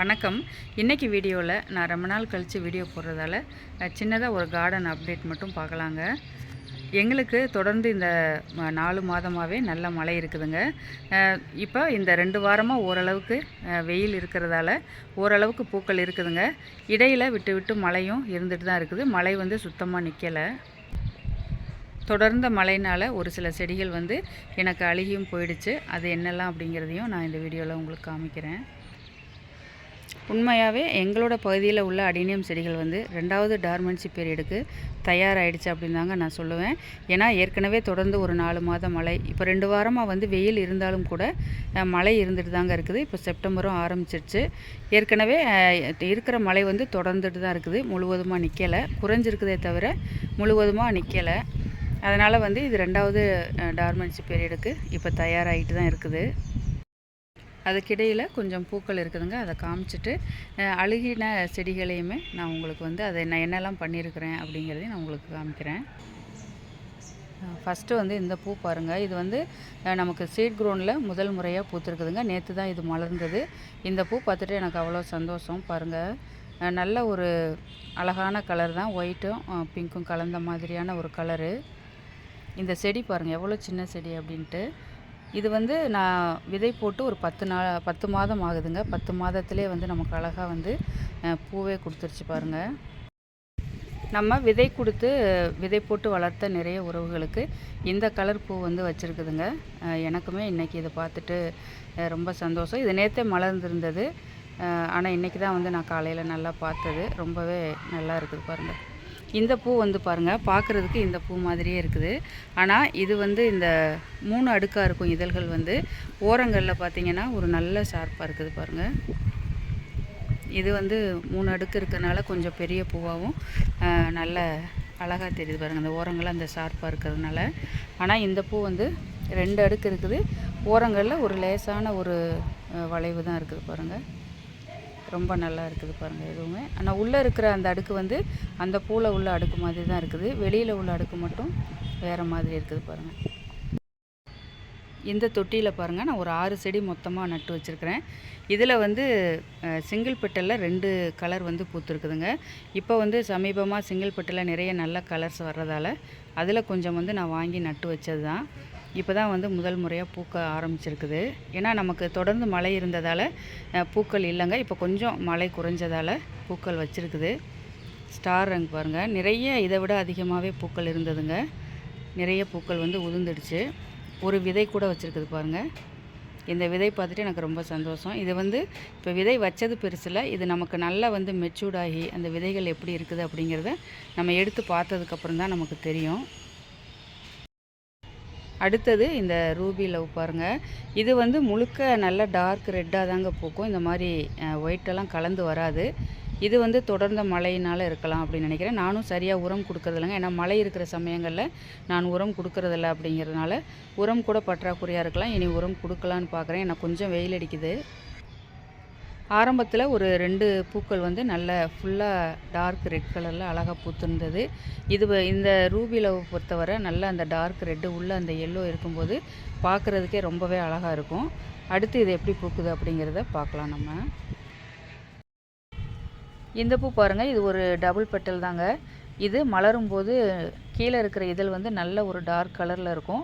வணக்கம். இன்றைக்கி வீடியோவில் நான் ரொம்ப நாள் கழித்து வீடியோ போடுறதால சின்னதாக ஒரு கார்டன் அப்டேட் மட்டும் பார்க்கலாங்க. எங்களுக்கு தொடர்ந்து இந்த நாலு மாதமாகவே நல்ல மழை இருக்குதுங்க. இப்போ இந்த ரெண்டு வாரமாக ஓரளவுக்கு வெயில் இருக்கிறதால ஓரளவுக்கு பூக்கள் இருக்குதுங்க. இடையில் விட்டு விட்டு மழையும் இருந்துட்டு தான் இருக்குது. மழை வந்து சுத்தமாக நிற்கலை தொடர்ந்த மழையினால் ஒரு சில செடிகள் வந்து எனக்கு அழுகியும் போயிடுச்சு. அது என்னெல்லாம் அப்படிங்கிறதையும் நான் இந்த வீடியோவில் உங்களுக்கு காமிக்கிறேன். உண்மையாகவே எங்களோட பகுதியில் உள்ள அடினியம் செடிகள் வந்து ரெண்டாவது டார்மன்சி பீரியடுக்கு தயாராகிடுச்சு அப்படின்னு தாங்க நான் சொல்லுவேன். ஏன்னா ஏற்கனவே தொடர்ந்து ஒரு நாலு மாதம் மழை இப்போ ரெண்டு வாரமாக வந்து வெயில் இருந்தாலும் கூட மழை இருந்துட்டு தாங்க இருக்குது. இப்போ செப்டம்பரும் ஆரம்பிச்சிருச்சு. ஏற்கனவே இருக்கிற மழை வந்து தொடர்ந்துட்டு தான் இருக்குது. முழுவதுமாக நிற்கலை குறைஞ்சிருக்குதே தவிர முழுவதுமாக நிற்கலை அதனால் வந்து இது ரெண்டாவது டார்மன்சி பீரியடுக்கு இப்போ தயாராகிட்டு தான் இருக்குது. அதுக்கிடையில் கொஞ்சம் பூக்கள் இருக்குதுங்க. அதை காமிச்சிட்டு அழுகின செடிகளையுமே நான் உங்களுக்கு வந்து அதை நான் என்னெல்லாம் பண்ணியிருக்கிறேன் அப்படிங்கிறதையும் நான் உங்களுக்கு காமிக்கிறேன். ஃபஸ்ட்டு வந்து இந்த பூ பாருங்கள் இது வந்து நமக்கு சீட் க்ரௌண்டில் முதல் முறையாக பூத்துருக்குதுங்க. நேற்று தான் இது மலர்ந்தது. இந்த பூ பார்த்துட்டு எனக்கு அவ்வளோ சந்தோஷம். பாருங்கள் நல்ல ஒரு அழகான கலர் தான். ஒயிட்டும் பிங்க்கும் கலந்த மாதிரியான ஒரு கலரு இந்த செடி பாருங்கள் எவ்வளோ சின்ன செடி அப்படின்ட்டு. இது வந்து நான் விதை போட்டு ஒரு பத்து நாள் பத்து மாதம் ஆகுதுங்க. பத்து மாதத்திலே வந்து நமக்கு அழகாக வந்து பூவே கொடுத்துருச்சு பாருங்கள் நம்ம விதை கொடுத்து விதை போட்டு வளர்த்த நிறைய உறவுகளுக்கு இந்த கலர் பூ வந்து வச்சுருக்குதுங்க. எனக்குமே இன்றைக்கி இதை பார்த்துட்டு ரொம்ப சந்தோஷம். இது நேற்றே மலர்ந்துருந்தது. ஆனால் இன்றைக்கி தான் வந்து நான் காலையில் நல்லா பார்த்தது. ரொம்பவே நல்லா இருக்குது பாருங்கள் இந்த பூ வந்து பாருங்கள் பார்க்குறதுக்கு இந்த பூ மாதிரியே இருக்குது. ஆனால் இது வந்து இந்த மூணு அடுக்காக இருக்கும் இதழ்கள் வந்து ஓரங்களில் பார்த்திங்கன்னா ஒரு நல்ல ஷார்ப்பாக இருக்குது பாருங்கள் இது வந்து மூணு அடுக்கு இருக்கறனால கொஞ்சம் பெரிய பூவாகவும் நல்ல அழகாக தெரியுது பாருங்கள் அந்த ஓரங்களில் அந்த ஷார்ப்பாக இருக்கிறதுனால. ஆனால் இந்த பூ வந்து ரெண்டு அடுக்கு இருக்குது. ஓரங்களில் ஒரு லேசான ஒரு வளைவு தான் இருக்குது பாருங்கள் ரொம்ப நல்லா இருக்குது பாருங்கள் எதுவுமே. ஆனால் உள்ளே இருக்கிற அந்த அடுக்கு வந்து அந்த பூவில் உள்ள அடுக்கு மாதிரி தான் இருக்குது. வெளியில் உள்ள அடுக்கு மட்டும் வேறு மாதிரி இருக்குது பாருங்கள் இந்த தொட்டியில் பாருங்கள் நான் ஒரு ஆறு செடி மொத்தமாக நட்டு வச்சுருக்கிறேன். இதில் வந்து சிங்கிள் பெட்டலில் ரெண்டு கலர் வந்து பூத்துருக்குதுங்க. இப்போ வந்து சமீபமாக சிங்கிள் பெட்டலில் நிறைய நல்ல கலர்ஸ் வர்றதால அதில் கொஞ்சம் வந்து நான் வாங்கி நட்டு வச்சது தான் இப்போ தான் வந்து முதல் முறையாக பூக்க ஆரம்பிச்சிருக்குது. ஏன்னா நமக்கு தொடர்ந்து மழை இருந்ததால் பூக்கள் இல்லைங்க. இப்போ கொஞ்சம் மழை குறைஞ்சதால் பூக்கள் வச்சுருக்குது. ஸ்டார் ரங் பாருங்கள் நிறைய இதை விட அதிகமாகவே பூக்கள் இருந்ததுங்க. நிறைய பூக்கள் வந்து உதிர்ந்துடுச்சு. ஒரு விதை கூட வச்சுருக்குது பாருங்கள் இந்த விதை பார்த்துட்டு எனக்கு ரொம்ப சந்தோஷம். இது வந்து இப்போ விதை வச்சது பெருசில் இது நமக்கு நல்லா வந்து மெச்சூர்ட் ஆகி அந்த விதைகள் எப்படி இருக்குது அப்படிங்கிறத நம்ம எடுத்து பார்த்ததுக்கப்புறம் தான் நமக்கு தெரியும். அடுத்தது இந்த ரூபி லவ் பாருங்கள் இது வந்து முழுக்க நல்லா டார்க் ரெட்டாக தாங்க பூக்கும். இந்த மாதிரி ஒயிட்டெல்லாம் கலந்து வராது. இது வந்து தொடர்ந்த மழையினால் இருக்கலாம் அப்படின்னு நினைக்கிறேன். நானும் சரியாக உரம் கொடுக்கறதில்லைங்க. ஏன்னா மழை இருக்கிற சமயங்களில் நான் உரம் கொடுக்கறதில்ல அப்படிங்கிறதுனால உரம் கூட பற்றாக்குறையாக இருக்கலாம். இனி உரம் கொடுக்கலான்னு பார்க்குறேன் எனக்கு கொஞ்சம் வெயில் அடிக்குது. ஆரம்பத்தில் ஒரு ரெண்டு பூக்கள் வந்து நல்ல ஃபுல்லாக டார்க் ரெட் கலரில் அழகாக பூத்திருந்தது. இது வ- இந்த ரூபியில் பொறுத்தவரை நல்லா அந்த டார்க் ரெட்டு உள்ளே அந்த எல்லோ இருக்கும்போது பார்க்குறதுக்கே ரொம்பவே அழகாக இருக்கும். அடுத்து இது எப்படி பூக்குது அப்படிங்கிறத பார்க்கலாம் நம்ம. இந்த பூ பாருங்கள் இது ஒரு டபுள் பெட்டல் தாங்க. இது மலரும் போது கீழே இருக்கிற இதழ் வந்து நல்ல ஒரு டார்க் கலரில் இருக்கும்.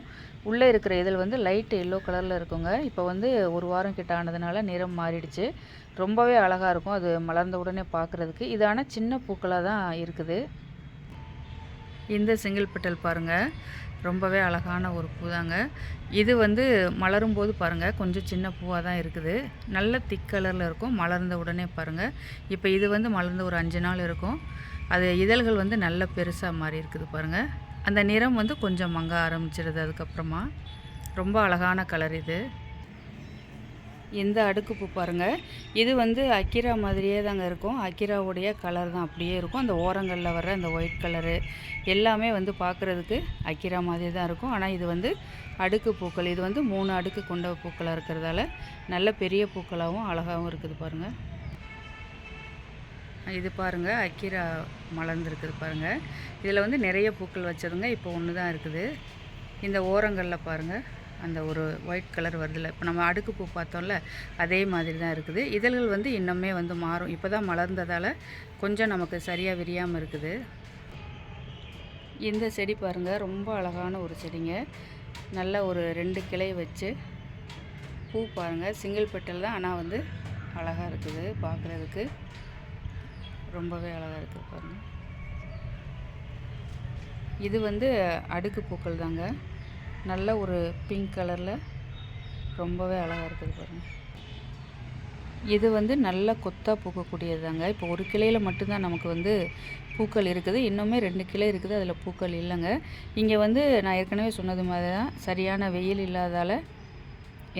உள்ளே இருக்கிற இதழ் வந்து லைட் எல்லோ கலரில் இருக்குங்க. இப்போ வந்து ஒரு வாரம் கிட்ட ஆனதுனால நிறம் மாறிடுச்சு. ரொம்பவே அழகாக இருக்கும். அது மலர்ந்த உடனே பார்க்குறதுக்கு இது ஆனால் சின்ன பூக்களாக தான் இருக்குது. இந்த சிங்கிள் பெட்டல் பாருங்கள் ரொம்பவே அழகான ஒரு பூ தாங்க இது வந்து மலரும் போது பாருங்கள் கொஞ்சம் சின்ன பூவாக தான் இருக்குது. நல்ல திக் கலரில் இருக்கும் மலர்ந்த உடனே பாருங்கள் இப்போ இது வந்து மலர்ந்து ஒரு அஞ்சு நாள் இருக்கும். அது இதழ்கள் வந்து நல்ல பெருசாக மாறி இருக்குது பாருங்கள் அந்த நிறம் வந்து கொஞ்சம் மங்க ஆரம்பிச்சிருது அதுக்கப்புறமா. ரொம்ப அழகான கலர் இது. இந்த அடுக்கு பூ பாருங்கள் இது வந்து அக்கிரா மாதிரியே தாங்க இருக்கும். அக்கிராவுடைய கலர் தான் அப்படியே இருக்கும். அந்த ஓரங்களில் வர்ற அந்த ஒயிட் கலரு எல்லாமே வந்து பார்க்குறதுக்கு அக்கிரா மாதிரி தான் இருக்கும். ஆனால் இது வந்து அடுக்கு பூக்கள். இது வந்து மூணு அடுக்கு கொண்ட பூக்களாக இருக்கிறதால நல்ல பெரிய பூக்களாகவும் அழகாகவும் இருக்குது பாருங்கள் இது பாருங்கள் அக்கிரா மலர்ந்துருக்குது பாருங்கள் இதில் வந்து நிறைய பூக்கள் வச்சதுங்க. இப்போ ஒன்று தான் இருக்குது. இந்த ஓரங்களில் பாருங்கள் அந்த ஒரு ஒயிட் கலர் வருதுல்ல. இப்போ நம்ம அடுக்கு பூ பார்த்தோம்ல அதே மாதிரி தான் இருக்குது. இதழ்கள் வந்து இன்னுமே வந்து மாறும். இப்போ தான் மலர்ந்ததால் கொஞ்சம் நமக்கு சரியாக விரியாமல் இருக்குது. இந்த செடி பாருங்கள் ரொம்ப அழகான ஒரு செடிங்க. நல்ல ஒரு ரெண்டு கிளை வச்சு பூ பாருங்கள் சிங்கிள் பெட்டல் தான் ஆனால் வந்து அழகாக இருக்குது பார்க்குறதுக்கு ரொம்பவே அழகாக இருக்குது பாருங்கள் இது வந்து அடுக்கு பூக்கள் தாங்க. நல்ல ஒரு பிங்க் கலரில் ரொம்பவே அழகாக இருக்குது பாருங்கள் இது வந்து நல்ல கொத்தாக பூக்கக்கூடியது தாங்க இப்போ ஒரு கிளையில் மட்டும்தான் நமக்கு வந்து பூக்கள் இருக்குது. இன்னுமே ரெண்டு கிளை இருக்குது. அதில் பூக்கள் இல்லைங்க. இங்கே வந்து நான் ஏற்கனவே சொன்னது மாதிரி தான் சரியான வெயில் இல்லாதால்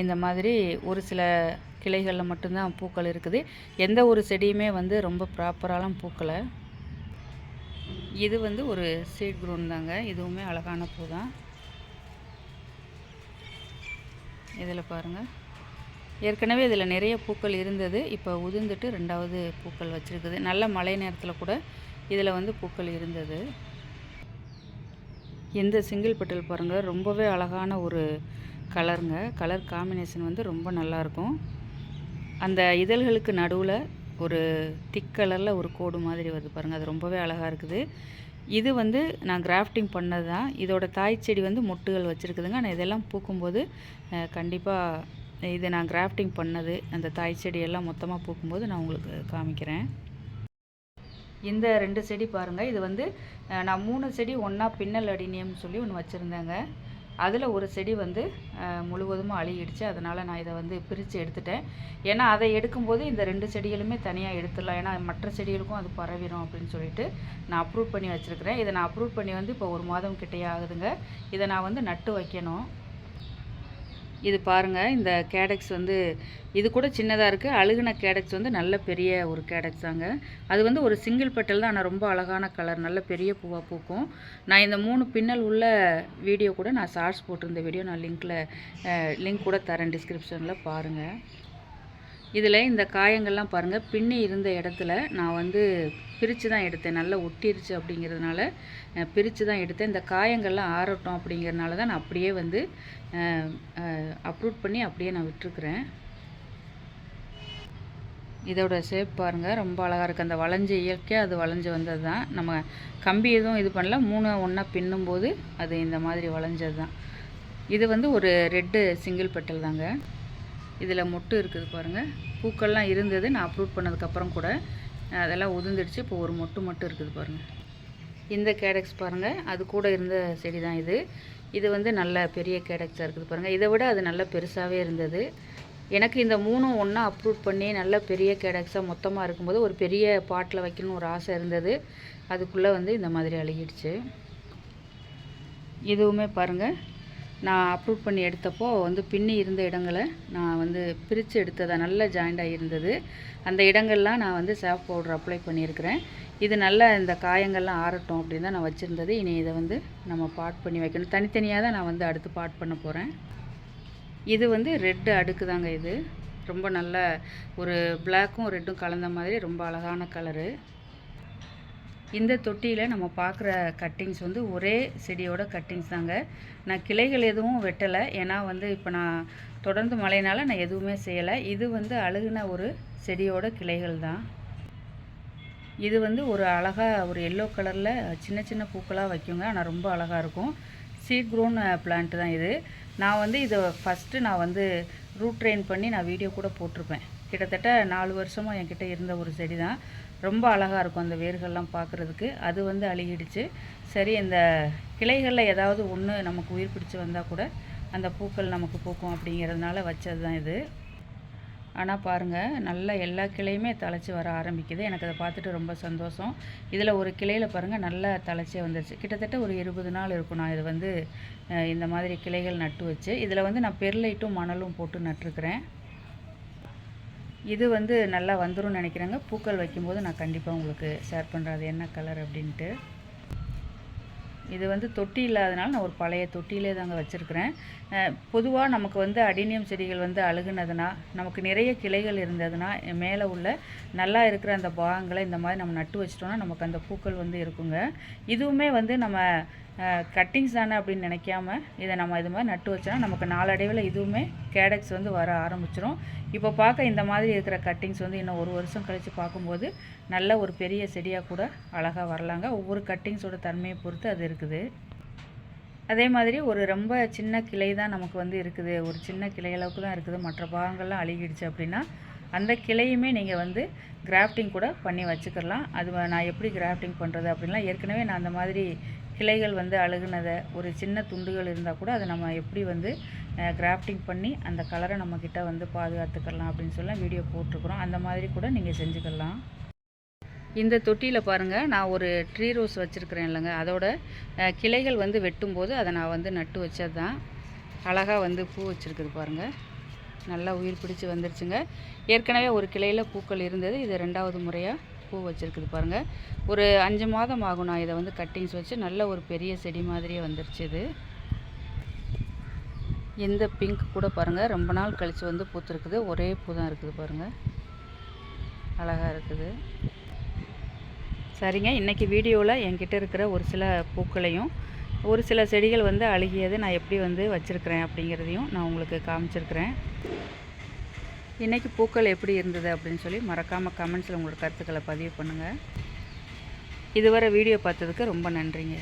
இந்த மாதிரி ஒரு சில கிளைகளில் மட்டும்தான் பூக்கள் இருக்குது. எந்த ஒரு செடியுமே வந்து ரொம்ப ப்ராப்பராலாம் பூக்கலை. இது வந்து ஒரு சீட் க்ரூன் தாங்க. இதுவுமே அழகான பூ தான் இதில் பாருங்கள் ஏற்கனவே இதில் நிறைய பூக்கள் இருந்தது. இப்போ உதிர்ந்துட்டு ரெண்டாவது பூக்கள் வச்சுருக்குது. நல்ல மழை நேரத்தில் கூட இதில் வந்து பூக்கள் இருந்தது. இந்த சிங்கிள் பெட்டல் பாருங்கள் ரொம்பவே அழகான ஒரு கலருங்க. கலர் காம்பினேஷன் வந்து ரொம்ப நல்லாயிருக்கும். அந்த இதழ்களுக்கு நடுவில் ஒரு திக் கலரில் ஒரு கோடு மாதிரி வருது பாருங்கள் அது ரொம்பவே அழகாக இருக்குது. இது வந்து நான் கிராஃப்டிங் பண்ணது தான் இதோட தாய் செடி வந்து மொட்டுகள் வச்சுருக்குதுங்க. ஆனால் இதெல்லாம் பூக்கும்போது கண்டிப்பாக இது நான் கிராஃப்டிங் பண்ணது அந்த தாய் செடியெல்லாம் மொத்தமாக பூக்கும்போது நான் உங்களுக்கு காமிக்கிறேன். இந்த ரெண்டு செடி பாருங்கள் இது வந்து நான் மூணு செடி ஒன்றா பின்னல் அடினியம்னு சொல்லி ஒன்று வச்சுருந்தேங்க. அதில் ஒரு செடி வந்து முழுவதும் முழுவதுமாக அழுகிடுச்சு அதனால் நான் இதை வந்து பிரித்து எடுத்துட்டேன். ஏன்னா அதை எடுக்கும்போது இந்த ரெண்டு செடிகளுமே தனியாக எடுத்துடலாம். ஏன்னா மற்ற செடிகளுக்கும் அது பரவிடும் அப்படின்னு சொல்லிட்டு நான் அப்ரூவ் பண்ணி வச்சுருக்கிறேன். இதை நான் அப்ரூவ் பண்ணி வந்து இப்போ ஒரு மாதம் கிட்டே ஆகுதுங்க இதை நான் வந்து நட்டு வைக்கணும். இது பாருங்கள் இந்த கேடக்ஸ் வந்து இது கூட சின்னதாக இருக்குது அழுகுன கேடக்ஸ் வந்து நல்ல பெரிய ஒரு கேடக்ஸ் தாங்க. அது வந்து ஒரு சிங்கிள் பெட்டல் தான் ஆனால் ரொம்ப அழகான கலர் நல்ல பெரிய பூவாக பூக்கும். நான் இந்த மூணு பின்னல் உள்ள வீடியோ கூட நான் ஷார்ட்ஸ் போட்டிருந்த வீடியோ நான் லிங்க்கில் லிங்க் கூட தரேன் டிஸ்கிரிப்ஷனில் பாருங்கள் இதில் இந்த காயங்கள்லாம் பாருங்கள் பின்னி இருந்த இடத்துல நான் வந்து பிரித்து தான் எடுத்தேன். நல்லா ஒட்டிருச்சு அப்படிங்கிறதுனால பிரித்து தான் எடுத்தேன். இந்த காயங்கள்லாம் ஆறட்டும் அப்படிங்கிறதுனால தான் நான் அப்படியே வந்து அப்ரூட் பண்ணி அப்படியே நான் விட்டுருக்குறேன். இதோட ஷேப் பாருங்கள் ரொம்ப அழகாக இருக்குது. அந்த வளைஞ்ச இயற்கையாக அது வளைஞ்சு வந்தது தான். நம்ம கம்பி எதுவும் இது பண்ணல மூணு ஒன்றா பின்னும்போது அது இந்த மாதிரி வளைஞ்சது தான். இது வந்து ஒரு ரெட்டு சிங்கிள் பெட்டல் தாங்க. இதில் மொட்டு இருக்குது பாருங்கள் பூக்கள்லாம் இருந்தது. நான் அப்ரூட் பண்ணதுக்கப்புறம் கூட அதெல்லாம் உதிர்ந்துடுச்சு. இப்போ ஒரு மொட்டு மட்டும் இருக்குது பாருங்கள் இந்த கேடக்ஸ் பாருங்கள் அது கூட இருந்த செடி தான் இது. இது வந்து நல்ல பெரிய கேடக்ஸாக இருக்குது பாருங்கள் இதை விட அது நல்ல பெருசாகவே இருந்தது. எனக்கு இந்த மூணும் ஒன்றா அப்ரூட் பண்ணி நல்ல பெரிய கேடக்ஸாக மொத்தமாக இருக்கும்போது ஒரு பெரிய பாட்டில் வைக்கணும்னு ஒரு ஆசை இருந்தது. அதுக்குள்ளே வந்து இந்த மாதிரி அழுகிடுச்சு. இதுவுமே பாருங்கள் நான் அப்ரூவ் பண்ணி எடுத்தப்போ வந்து பின்னி இருந்த இடங்களை நான் வந்து பிரித்து எடுத்ததாக நல்ல ஜாயிண்டாக இருந்தது. அந்த இடங்கள்லாம் நான் வந்து சாஃப் பவுடர் அப்ளை பண்ணியிருக்கிறேன். இது நல்லா இந்த காயங்கள்லாம் ஆறட்டும் அப்படின்னு தான் நான் வச்சுருந்தது. இனி இதை வந்து நம்ம பாட் பண்ணி வைக்கணும். தனித்தனியாக தான் நான் வந்து அடுத்து பாட் பண்ண போகிறேன் இது வந்து ரெட்டு அடுக்கு தாங்க இது. ரொம்ப நல்ல ஒரு பிளாக்கும் ரெட்டும் கலந்த மாதிரி ரொம்ப அழகான கலரு இந்த தொட்டியில் நம்ம பார்க்குற கட்டிங்ஸ் வந்து ஒரே செடியோட கட்டிங்ஸ் தாங்க. நான் கிளைகள் எதுவும் வெட்டலை. ஏன்னா வந்து இப்போ நான் தொடர்ந்து மழையினால் நான் எதுவுமே செய்யலை. இது வந்து அழுகுன ஒரு செடியோட கிளைகள் தான். இது வந்து ஒரு அழகாக ஒரு எல்லோ கலரில் சின்ன சின்ன பூக்களாக வைக்குங்க. ஆனால் ரொம்ப அழகாக இருக்கும். சீட் க்ரோன் பிளான்ட் தான் இது. நான் வந்து இதை ஃபஸ்ட்டு நான் வந்து ரூட் ட்ரெயின் பண்ணி நான் வீடியோ கூட போட்டிருப்பேன். கிட்டத்தட்ட நாலு வருஷமாக என்கிட்ட இருந்த ஒரு செடி தான். ரொம்ப அழகாக இருக்கும் அந்த வேர்கள்லாம் பார்க்குறதுக்கு. அது வந்து அழுகிடுச்சு. சரி இந்த கிளைகளில் ஏதாவது ஒன்று நமக்கு உயிர் பிடிச்சி வந்தால் கூட அந்த பூக்கள் நமக்கு பூக்கும் அப்படிங்கிறதுனால வச்சது தான் இது. ஆனால் பாருங்கள் நல்ல எல்லா கிளையுமே தழைச்சி வர ஆரம்பிக்குது. எனக்கு அதை பார்த்துட்டு ரொம்ப சந்தோஷம். இதில் ஒரு கிளையில் பாருங்கள் நல்லா தழைச்சே வந்துருச்சு. கிட்டத்தட்ட ஒரு இருபது நாள் இருக்கும் நான் இது வந்து இந்த மாதிரி கிளைகள் நட்டு வச்சு இதில் வந்து நான் பெர்லைட்டும் மணலும் போட்டு நட்டுருக்கிறேன். இது வந்து நல்லா வந்துடும் நினைக்கிறேங்க. பூக்கள் வைக்கும்போது நான் கண்டிப்பாக உங்களுக்கு ஷேர் பண்ணுறேன் அது என்ன கலர் அப்படின்ட்டு. இது வந்து தொட்டி இல்லாதனால நான் ஒரு பழைய தொட்டியிலே தாங்க வச்சுருக்கிறேன். பொதுவாக நமக்கு வந்து அடினியம் செடிகள் வந்து அழுகுனதுன்னா நமக்கு நிறைய கிளைகள் இருந்ததுன்னா மேலே உள்ள நல்லா இருக்கிற அந்த பாகங்களை இந்த மாதிரி நம்ம நட்டு வச்சிட்டோம்னா நமக்கு அந்த பூக்கள் வந்து இருக்குங்க. இதுவுமே வந்து நம்ம கட்டிங்ஸ் தானே அப்படின்னு நினைக்காம இதை நம்ம இது மாதிரி நட்டு வச்சோன்னா நமக்கு நாளடைவில் இதுவுமே கேடக்ஸ் வந்து வர ஆரம்பிச்சிரும். இப்போ பார்க்க இந்த மாதிரி இருக்கிற கட்டிங்ஸ் வந்து இன்னும் ஒரு வருஷம் கழித்து பார்க்கும்போது நல்ல ஒரு பெரிய செடியாக கூட அழகாக வரலாங்க. ஒவ்வொரு கட்டிங்ஸோட தன்மையை பொறுத்து அது இருக்குது. அதே மாதிரி ஒரு ரொம்ப சின்ன கிளை தான் நமக்கு வந்து இருக்குது. ஒரு சின்ன கிளை அளவுக்கு தான் இருக்குது. மற்ற பாகங்கள்லாம் அழுகிடுச்சு அப்படின்னா அந்த கிளையுமே நீங்கள் வந்து கிராஃப்டிங் கூட பண்ணி வச்சுக்கலாம். அது நான் எப்படி கிராஃப்டிங் பண்ணுறது அப்படின்லாம் ஏற்கனவே நான் அந்த மாதிரி கிளைகள் வந்து அழுகுனதை ஒரு சின்ன துண்டுகள் இருந்தால் கூட அதை நம்ம எப்படி வந்து கிராஃப்டிங் பண்ணி அந்த கலரை நம்மக்கிட்ட வந்து பாதுகாத்துக்கலாம் அப்படின்னு சொல்லி வீடியோ போட்டிருக்குறோம். அந்த மாதிரி கூட நீங்கள் செஞ்சுக்கலாம். இந்த தொட்டியில் பாருங்கள் நான் ஒரு ட்ரீ ரோஸ் வச்சுருக்கிறேன் இல்லைங்க. அதோட கிளைகள் வந்து வெட்டும்போது அதை நான் வந்து நட்டு வச்சது தான் அழகாக வந்து பூ வச்சுருக்குது பாருங்கள் நல்லா உயிர் பிடிச்சி வந்துருச்சுங்க. ஏற்கனவே ஒரு கிளையில் பூக்கள் இருந்தது. இது ரெண்டாவது முறையாக பூ வச்சுருக்குது பாருங்கள் ஒரு அஞ்சு மாதம் ஆகும் நான் இதை வந்து கட்டிங்ஸ் வச்சு. நல்ல ஒரு பெரிய செடி மாதிரியே வந்துருச்சு இது. இந்த பிங்க் கூட பாருங்கள் ரொம்ப நாள் கழித்து வந்து பூத்துருக்குது. ஒரே பூ தான் இருக்குது பாருங்கள் அழகாக இருக்குது. சரிங்க. இன்றைக்கி வீடியோவில் என்கிட்ட இருக்கிற ஒரு சில பூக்களையும் ஒரு சில செடிகள் வந்து அழுகியது நான் எப்படி வந்து வச்சுருக்கிறேன் அப்படிங்கிறதையும் நான் உங்களுக்கு காமிச்சிருக்கிறேன். இன்றைக்கி பூக்கள் எப்படி இருந்தது அப்படின்னு சொல்லி மறக்காமல் கமெண்ட்ஸில் உங்களோட கருத்துக்களை பதிவு பண்ணுங்கள் இதுவரை வீடியோ பார்த்ததுக்கு ரொம்ப நன்றிங்க.